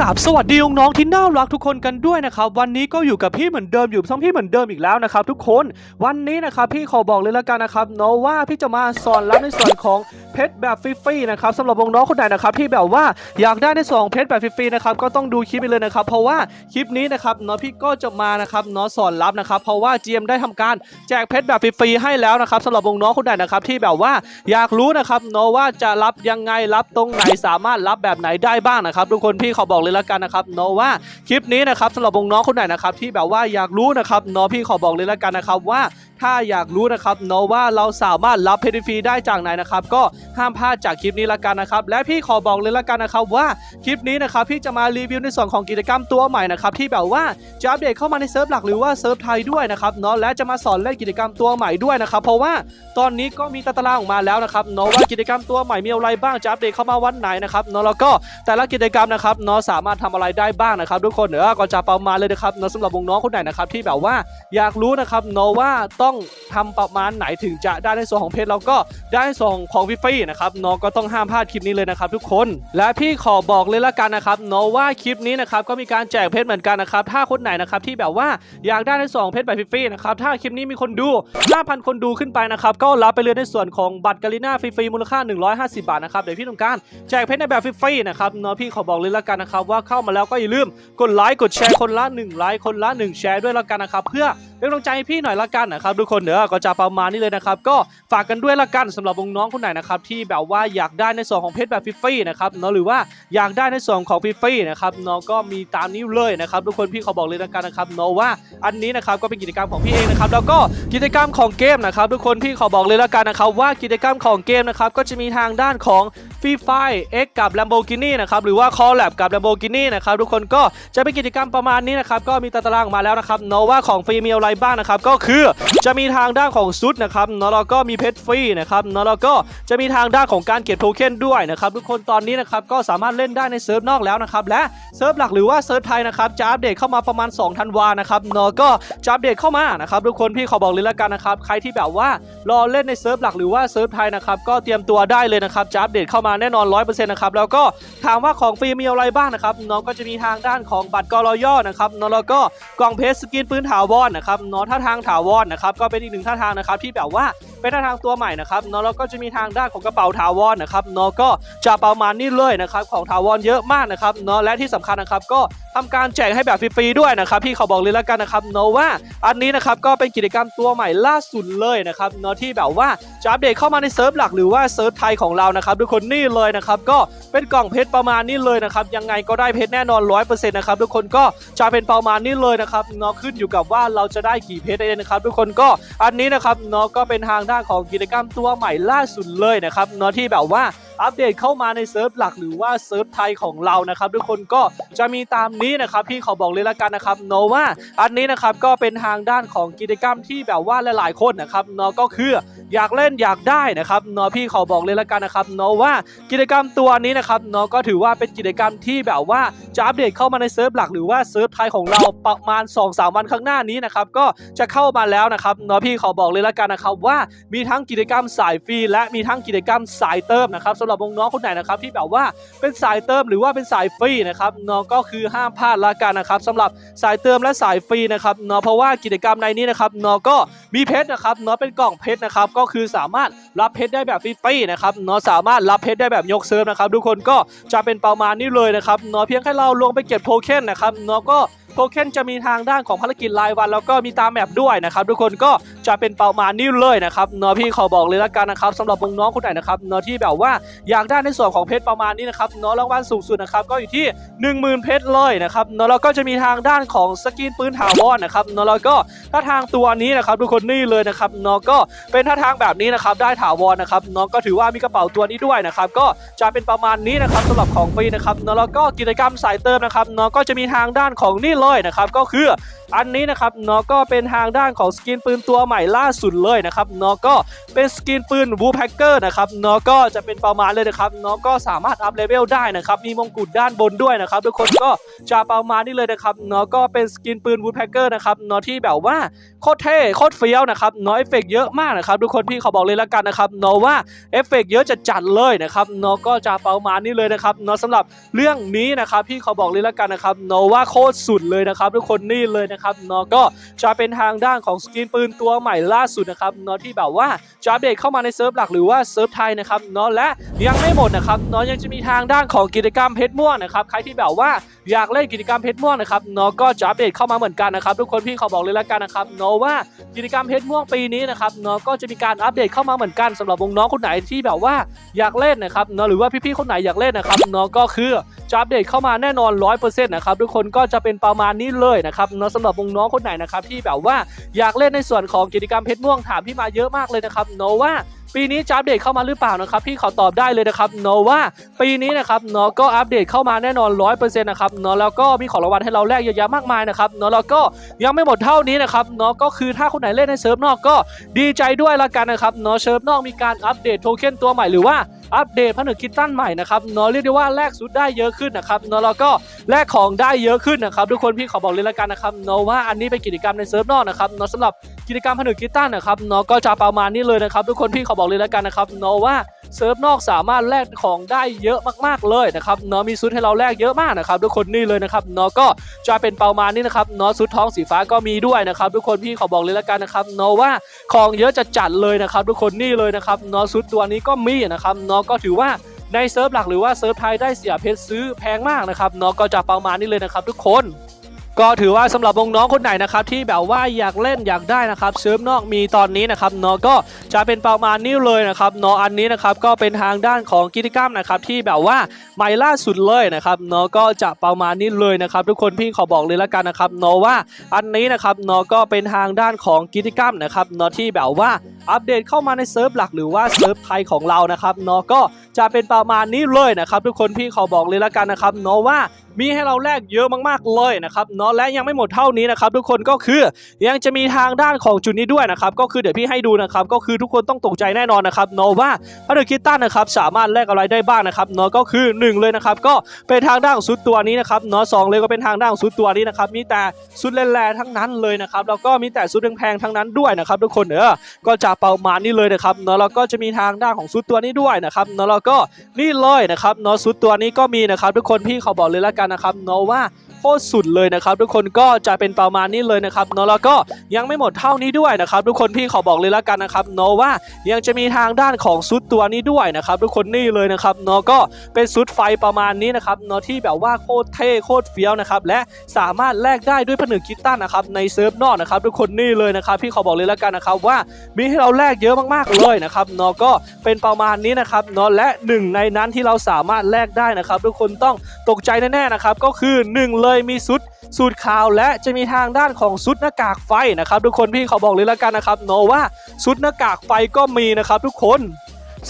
กราบสวัสดีน้องๆที่น่ารักทุกคนกันด้วยนะครับวันนี้ก็อยู่กับพี่เหมือนเดิมอยู่ทั้งพี่เหมือนเดิมอีกแล้วนะครับทุกคนวันนี้นะครับพี่ขอบอกเลยละกันนะครับเนาะว่าพี่จะมาสอนรับในส่วนของเพชรแบบฟรีๆนะครับสำหรับน้องๆคนไหนนะครับที่แบบว่าอยากได้ในส่วนของเพชรแบบฟรีๆนะครับก็ต้องดูคลิปไปเลยนะครับเพราะว่าคลิปนี้นะครับเนาะพี่ก็จะมานะครับเนาะสอนรับนะครับเพราะว่า GM ได้ทำการแจกเพชรแบบฟรีๆให้แล้วนะครับสำหรับน้องๆคนไหนนะครับที่แบบว่าอยากรู้นะครับเนาะว่าจะรับยังไงรับตรงไหนสามารถรับแบบไหนได้บ้างนะครับทุกคนพี่ขอบอกเลยละกันนะครับเนาะว่าคลิปนี้นะครับสำหรับน้องคนไหนนะครับที่แบบว่าอยากรู้นะครับเนาะพี่ขอบอกเลยละกันนะครับว่าถ้าอยากรู้นะครับเนาะว่าเราสามารถรับเพชรฟรีได้จากไหนนะครับ ก็ห้ามพลาดจากคลิปนี้ละกันนะครับ และพี่ขอบอกเลยละกันนะครับว่าคลิปนี้นะครับพี่จะมารีวิวในส่วนของกิจกรรมตัวใหม่นะครับที่แบบว่าจะอัปเดตเข้ามาในเซิร์ฟหลักหรือว่าเซิร์ฟไทยด้วยนะครับเนาะและจะมาสอนเล่นกิจกรรมตัวใหม่ด้วยนะครับเพราะว่าตอนนี้ก็มีตารางออกมาแล้วนะครับเนาะว่ากิจกรรมตัวใหม่มีอะไรบ้างจะอัปเดตเข้ามาวันไหนนะครับเนาะแล้วก็แต่ละกิจกรรมนะครับเนาะสามารถทำอะไรได้บ้างนะครับ ทุกคนเดี๋ยวก็จะประมาณเลยนะครับเนาะสำหรับวงน้องคนไหนนะครับที่แบบว่าอยากรู้นะครับเนาะว่าต้องทำประมาณไหนถึงจะได้ในส่วนของเพชรแล้วก็ได้ในส่วนของฟรีๆนะครับเนาะก็ต้องห้ามพลาดคลิปนี้เลยนะครับทุกคน และพี่ขอบอกเลยละกันนะครับเนาะว่าคลิปนี้นะครับก็มีการแจกเพชรเหมือนกันนะครับถ้าคนไหนนะครับที่แบบว่าอยากได้ในส่วนของเพชรแบบฟรีๆนะครับถ้าคลิปนี้มีคนดู 5,000 คนดูขึ้นไปนะครับก็รับไปเลยในส่วนของบัตรกาลิน่าฟรีๆมูลค่า 150 บาทนะครับเดี๋ยวพี่ต้องการแจกเพชรในแบบฟรีๆนะครับเนาะพี่ขอบอกเลยละกันนะครับว่าเข้ามาแล้วก็อย่าลืมกดไลค์กดแชร์คนละ1ไลค์คนละ 1 แชร์ด้วยละกันนะครับเพื่อเป็นกำลังใจพี่หน่อยละกันนะครับทุกคนเดี๋ยวก็จะประมาณนี้เลยนะครับก็ฝากกันด้วยละกันสำหรับน้องคนไหนนะครับที่แบบว่าอยากได้ในส่วนของเพชรแบบฟรีๆนะครับเนาะหรือว่าอยากได้ในส่วนของฟรีๆนะครับเนาะก็มีตามนี้เลยนะครับทุกคนพี่เขาบอกเลยละกันนะครับเนาะว่าอันนี้นะครับก็เป็นกิจกรรมของพี่เองนะครับแล้วก็กิจกรรมของเกมนะครับทุกคนพี่ขอบอกเลยละกันนะครับว่ากิจกรรมของเกมนะครับก็จะมีทางด้านของฟรีไฟ X กับ Lamborghini นะครับหรือว่า Collab กับ Lamborghini นะครับทุกคนก็จะเป็นกิจกรรมประมาณนี้นะครับก็มีตารางออกมาแล้วนะครับเนาะว่าของฟรีมีอะไรบ้างนะครับก็คือจะมีทางด้านของซุดนะครับเนาะแล้วก็มีเพชรฟรีนะครับเนาะแล้วก็จะมีทางด้านของการเก็บโทเค็นด้วยนะครับทุกคนตอนนี้นะครับก็สามารถเล่นได้ในเซิร์ฟนอกแล้วนะครับและเซิร์ฟหลักหรือว่าเซิร์ฟไทยนะครับจะอัปเดตเข้ามาประมาณ2ธันวานะครับเนาะก็จะอัปเดตเข้ามานะครับทุกคนพี่ขอบอกเลยละกันนะครับใครที่แบบว่ารอเล่นในเซิร์ฟหลักหรือว่าเซิร์ฟไทยนะครับก็เตรียมตัวได้เลยนะครับจะอัปเดตเข้ามาแน่นอน 100%นะครับแล้วก็ถามว่าของฟรีมีอะไรบ้างนะครับน้องก็จะมีทางด้านของบัตรกรอย่อนะครับน้องแล้วก็กล่องเพชรสกินปืนถาวรนะครับน้องท่าทางถาวรนะครับก็เป็นอีกหนึ่งท่าทางนะครับที่แบบว่าเป็นท่าทางตัวใหม่นะครับเน้องแล้วก็จะมีทางด้านของกระเป๋าถาวรนนะครับเน้องก็จะประมาณนี้เลยนะครับของถาวรเยอะมากนะครับเน้องและที่สำคัญนะครับก็ทำการแจกให้แบบฟรีๆด้วยนะครับพี่เขาบอกเลยแล้วกันนะครับเนาะว่าอันนี้นะครับก็เป็นกิจกรรมตัวใหม่ล่าสุดเลยนะครับเนาะที่แบบว่าจะอัปเดตเข้ามาในเซิร์ฟหลักหรือว่าเซิร์ฟไทยของเรานะครับทุกคนนี่เลยนะครับก็เป็นกล่องเพชรประมาณนี้เลยนะครับยังไงก็ได้เพชรแน่นอน100%นะครับทุกคนก็จะเป็นประมาณนี้เลยนะครับเนาะขึ้นอยู่กับว่าเราจะได้กี่เพชรเองนะครับทุกคนก็อันนี้นะครับเนาะก็เป็นทางด้านของกิจกรรมตัวใหม่ล่าสุดเลยนะครับเนาะที่แบบว่า อัปเดตเข้ามาในเซิร์ฟหลักหรือว่าเซิร์ฟไทยของเรานะครับทุกคนก็จะมีตามนี้นะครับพี่ขอบอกเลยละกันนะครับโนว่าอันนี้นะครับก็เป็นทางด้านของกิจกรรมที่แบบว่าหลายๆคนนะครับเนาะก็คืออยากเล่นอยากได้นะครับเนาะพี่ขอบอกเลยละกันนะครับเนาะว่ากิจกรรมตัวนี้นะครับเนาะก็ถือว่าเป็นกิจกรรมที่แบบว่าจะอัปเดตเข้ามาในเซิร์ฟหลักหรือว่าเซิร์ฟไทยของเราประมาณ 2-3 วันข้างหน้านี้นะครับก็จะเข้ามาแล้วนะครับเนาะพี่ขอบอกเลยละกันนะครับว่ามีทั้งกิจกรรมสายฟรีและมีทั้งกิจกรรมสายเติมนะครับสำหรับน้องๆคนไหนนะครับที่แบบว่าเป็นสายเติมหรือว่าเป็นสายฟรีนะครับเนาะก็คือห้ามพลาดละกันนะครับสำหรับสายเติมและสายฟรีนะครับเนาะเพราะว่ากิจกรรมในนี้นะครับเนาะก็มีเพชรนะครับเนาะเป็นกล่องเพชรนะครับก็คือสามารถรับเพชรได้แบบฟรีๆนะครับเนาะสามารถรับเพชรได้แบบยกเซิร์ฟนะครับทุกคนก็จะเป็นประมาณนี้เลยนะครับเนาะเพียงแค่เราลงไปเก็บโทเค็นนะครับเนาะก็โทเค็นจะมีทางด้านของภารกิจรายวัน แล้วก็มีตามแมปด้วยนะครับทุกคนก็ จะเป็นประมาณนี้เลยนะครับเนาะพี่ขอบอกเลยละกันนะครับสำหรับน้องๆคนไหนนะครับเนาะที่แบบว่าอยากได้ในส่วนของเพชรประมาณนี้นะครับเนาะรางวัลสูงสุดนะครับก็อยู่ที่ 10,000 เพชรเลยนะครับเนาะแล้วก็จะมีทางด้านของสกินปืนถาวรนะครับเนาะแล้วก็ถ้าทางตัวนี้นะครับทุกคนนี่เลยนะครับเนาะก็เป็นท่าทางแบบนี้นะครับได้ถาวรนะครับเนาะก็ถือว่ามีกระเป๋าตัวนี้ด้วยนะครับก็จะเป็นประมาณนี้นะครับสำหรับของฟรีนะครับเนาะแล้วก็กิจกรรมสายเติมนะครับเนาะก็จะมีทางด้านของนี่เลยนะครับก็คืออันนี้นะครับเนาะก็เป็นทางด้านของสกินปืนตัวใหม่ล่าสุดเลยนะครับเนาะก็เป็นสกินปืนบูแพ็กเกอร์นะครับเนาะก็จะเป็นประมาณเลยนะครับเนาะก็สามารถอัพเลเวลได้นะครับมีมงกุฎด้านบนด้วยนะครับทุกคนก็จะประมาณนี้เลยนะครับเนาะก็เป็นสกินปืนบูแพ็กเกอร์นะครับเนาะที่แบบว่าโคตรเท่โคตรเฟี้ยวนะครับเนาะเอฟเฟกต์เยอะมากนะครับทุกคนพี่เขาบอกเลยละกันนะครับเนาะว่าเอฟเฟกต์เยอะจัดจัดเลยนะครับเนาะก็จะประมาณนี้เลยนะครับเนาะสำหรับเรื่องนี้นะครับพี่เขาบอกเลยละกันนะครับเนาะว่าโคตรสุดเลยนะครับทุกคนนี่เลยนะครับเนาะก็จะเป็นทางด้านของสกินปืนตัวใหม่ล่าสุดนะครับเนาะที่แบบว่าจะอัปเดตเข้ามาในเซิร์ฟหลักหรือว่าเซิร์ฟไทยนะครับเนาะและยังไม่หมดนะครับเนาะยังจะมีทางด้านของกิจกรรมเพชรม่วงนะครับใครที่แบบว่า อยากเล่นกิจกรรมเพชรม่วงนะครับเนาะก็จะอัปเดตเข้ามาเหมือนกันนะครับทุกคนพี่เขาบอกเลยละกันนะครับเนาะว่ากิจกรรมเพชรม่วงปีนี้นะครับเนาะก็จะมีการอัปเดตเข้ามาเหมือนกันสำหรับวงน้องคนไหนที่แบบว่าอยากเล่นนะครับเนาะหรือว่าพี่ๆคนไหนอยากเล่นนะครับเนาะก็คือจะอัปเดตเข้ามาแน่นอน 100%นะครับทุกคนก็จะเป็นประมาณนี้เลยนะครับเนาะสำหรับวงน้องคนไหนนะครับที่แบบว่าอยากเล่นในส่วนของกิจกรรมเพชรม่วงถามพี่มาเยอะมากเลยนะครับเนาะว่า ปีนี้จะอัปเดตเข้ามาหรือเปล่านะครับพี่ขอตอบได้เลยนะครับเนาะว่าปีนี้นะครับเนาะก็อัปเดตเข้ามาแน่นอน100%นะครับเนาะแล้วก็มีของรางวัลให้เราแลกเยอะแยะมากมายนะครับเนาะแล้วก็ยังไม่หมดเท่านี้นะครับเนาะก็คือถ้าคนไหนเล่นในเซิร์ฟนอกก็ดีใจด้วยละกันนะครับเนาะเซิร์ฟนอกมีการอัปเดตโทเค็นตัวใหม่หรือว่าอัปเดตผนึกคิดตั้นใหม่นะครับเนาะเรียกได้ว่าแลกสุดได้เยอะขึ้นนะครับเนาะแล้วก็แลกของได้เยอะขึ้นนะครับทุกคนพี่ขอบอกเลยละกันนะครับเนาะว่าอันนี้เป็นกิจกรรมในเซิร์ฟนอกนะครับเนาะสำหรับ กิจกรรมผนึกกีตาร์นะครับเนาะก็จะประมาณนี้เลยนะครับ ทุกคนพี่ขอบอกเลยแล้วกันนะครับเนาะว่าเซิร์ฟนอกสามารถแลกของได้เยอะมากๆเลยนะครับเนาะมีซุดให้เราแลกเยอะมากนะครับทุกคนนี่เลยนะครับเนาะก็จะเป็นประมาณนี้นะครับเนาะซุดท้องสีฟ้าก็มีด้วยนะครับ ทุกคนพี่ขอบอกเลยแล้วกันนะครับเนาะว่าของเยอะจะจัดเลยนะครับ ทุกคนนี่เลยนะครับเนาะซุดตัวนี้ก็มีนะครับเนาะก็ถือว่าในเซิร์ฟหลักหรือว่าเซิร์ฟไทยได้เสียเพชรซื้อแพงมากนะครับเนาะก็จะประมาณนี้เลยนะครับ ทุกคน ก็ถือว่าสำหรับวงน้องคนไหนนะครับที่แบบว่าอยากเล่นอยากได้นะครับเซิร์ฟนอกมีตอนนี้นะครับเนาะก็จะเป็นประมาณนี้เลยนะครับเนาะอันนี้นะครับก็เป็นทางด้านของกิจกรรมนะครับที่แบบว่าใหม่ล่าสุดเลยนะครับเนาะก็จะประมาณนี้เลยนะครับ ทุกคนพี่ขอบอกเลยละกันนะครับเนาะว่าอันนี้นะครับเนาะก็เป็นทางด้านของกิจกรรมนะครับเนาะที่แบบว่าอัปเดตเข้ามาในเซิร์ฟหลักหรือว่าเซิร์ฟไทยของเรานะครับเนาะก็จะเป็นประมาณนี้เลยนะครับ ทุกคนพี่ขอบอกเลยละกันนะครับเนาะว่า มีให้เราแลกเยอะมากๆเลยนะครับเนาะและยังไม่หมดเท่านี้นะครับทุกคนก็คือยังจะมีทางด้านของจุดนี้ด้วยนะครับก็คือเดี๋ยวพี่ให้ดูนะครับก็คือทุกคนต้องตกใจแน่นอนนะครับเนาะว่าพระเดคิตตันนะครับสามารถแลกอะไรได้บ้างนะครับเนาะก็คือหนึ่งเลยนะครับก็เป็นทางด้านของซุดตัวนี้นะครับเนาะสองเลยก็เป็นทางด้านของซุดตัวนี้นะครับมีแต่ซุดแร่ๆทั้งนั้นเลยนะครับแล้วก็มีแต่ซุดแพงๆทั้งนั้นด้วยนะครับทุกคนเออก็จะประมานี้เลยนะครับเนาะแล้วก็จะมีทางด้านของซุดตัวนี้ด้วยนะครับเนาะแล้วก็นี่เลยนะครับเนาะซุดตัวนี้ก็มีนะครับทุกคนพี่เขาบอกเลยละกันนะครับเนาะว่า ตรสุดเลยนะครับทุกคนก็จะเป็นประมาณนี้เลยนะครับเนาะแล้วก็ยังไม่หมดเท่านี้ด้วยนะครับทุกคนพี่ขอบอกเลยละกันนะครับเนาะว่ายังจะมีทางด้านของซุดตัวนี้ด้วยนะครับทุกคนนี่เลยนะครับเนาะก็เป็นซุดไฟประมาณนี้นะครับเนาะที่แบบว่าโคตรเท่โคตรเฟี้ยวนะครับและสามารถแลกได้ด้วยผนึกคิตตันนะครับในเซิร์ฟนอกนะครับทุกคนนี่เลยนะครับพี่ขอบอกเลยละกันนะครับว่ามีให้เราแลกเยอะมากๆเลยนะครับเนาะก็เป็นประมาณนี้นะครับเนาะและหนึ่งในนั้นที่เราสามารถแลกได้นะครับทุกคนต้องตกใจแน่ๆนะครับก็คือหนึ่งเลยมีซุดสูตรขาวและจะมีทางด้านของซุดหน้ากากไฟนะครับ ทุกคนพี่เขาบอกเลยละกันนะครับโนว่าซุดหน้ากากไฟก็มีนะครับ ทุกคน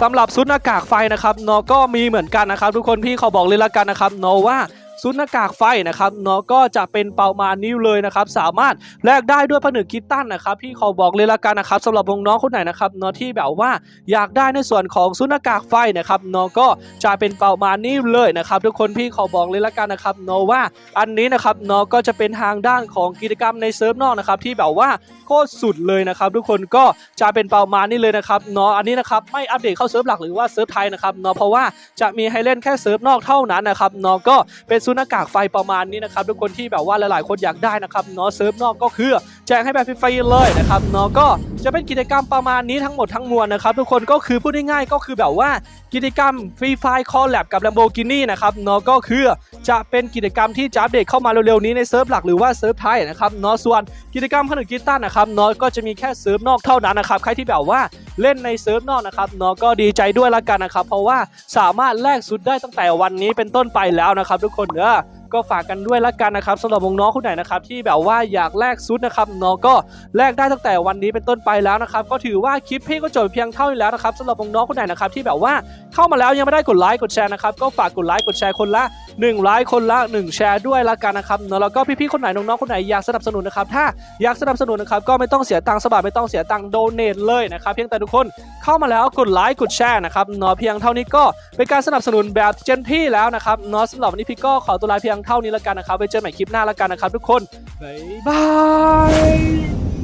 สำหรับซุดหน้ากากไฟนะครับโนก็มีเหมือนกันนะครับ ทุกคนพี่เขาบอกเลยละกันนะครับโนว่า ซุดหน้ากากไฟนะครับเนาะก็จะเป็นประมาณนี้เลยนะครับสามารถแลกได้ด้วยผนึกคิตตันนะครับพี่ขาบอกเลยละกันนะครับสำหรับวงน้องคนไหนนะครับเนาะที่แบบว่าอยากได้ในส่วนของซุดหน้ากากไฟนะครับเนาะก็จะเป็นประมาณนี้เลยนะครับทุกคนพี่ขาบอกเลยละกันนะครับเนาะว่าอันนี้นะครับเนาะก็จะเป็นทางด้านของกิจกรรมในเซิร์ฟนอกนะครับที่แบบว่าโคตรสุดเลยนะครับทุกคนก็จะเป็นประมาณนี้เลยนะครับเนาะอันนี้นะครับไม่อัปเดตเข้าเซิร์ฟหลักหรือว่าเซิร์ฟไทยนะครับเนาะเพราะว่าจะมีให้เล่นแค่เซิร์ฟนอกเท่านั้นนะครับเนาะก็เป็นซุนากากไฟประมาณนี้นะครับทุกคนที่แบบว่าหลายๆ คนอยากได้นะครับเนาะเซิร์ฟนอกก็คือ แจกให้แบบฟรีๆเลยนะครับเนาะก็จะเป็นกิจกรรมประมาณนี้ทั้งหมดทั้งมวลนะครับทุกคนก็คือพูดง่ายๆก็คือแบบว่ากิจกรรมฟรีไฟคอลแลบกับ Lamborghini นะครับเนาะก็คือจะเป็นกิจกรรมที่จะอัปเดตเข้ามาเร็วๆนี้ในเซิร์ฟหลักหรือว่าเซิร์ฟไทยนะครับเนาะส่วนกิจกรรมผนึกกีตาร์นะครับเนาะก็จะมีแค่เซิร์ฟนอกเท่านั้นนะครับใครที่แบบว่าเล่นในเซิร์ฟนอกนะครับเนาะก็ดีใจด้วยละกันนะครับเพราะว่าสามารถแลกสุดได้ตั้งแต่วันนี้เป็นต้นไปแล้วนะครับ ทุกคนเนอะก็ฝากกันด้วยละกันนะครับสำหรับน้องๆคนไหนนะครับที่แบบว่าอยากแลกซุดนะครับน้องก็แลกได้ตั้งแต่วันนี้เป็นต้นไปแล้วนะครับก็ถือว่าคลิปพี่ก็จบเพียงเท่านี้แล้วนะครับสำหรับน้องๆคนไหนนะครับที่แบบว่าเข้ามาแล้วยังไม่ได้กดไลค์กดแชร์นะครับก็ฝากกดไลค์กดแชร์คนละ1ไลค์คนละ 1 แชร์ด้วยละกันนะครับเนอะแล้วก็พี่ๆคนไหนน้องๆคนไหนอยากสนับสนุนนะครับถ้าอยากสนับสนุนนะครับก็ไม่ต้องเสียตังค์สบายไม่ต้องเสียตังค์โดเนทเลยนะครับเพียงแต่ทุกคนเข้ามาแล้วกดไลค์กดแชร์นะครับเนาะเพียงเท่านี้ก็เป็นการสนับสนุนแบบเจนที่แล้วนะครับเนาะสำหรับวันนี้พี่ก็ขอตัวลาเพียงเท่านี้แล้วกันนะครับไว้เจอกันใหม่คลิปหน้าแล้วกันนะครับทุกคนบ๊ายบาย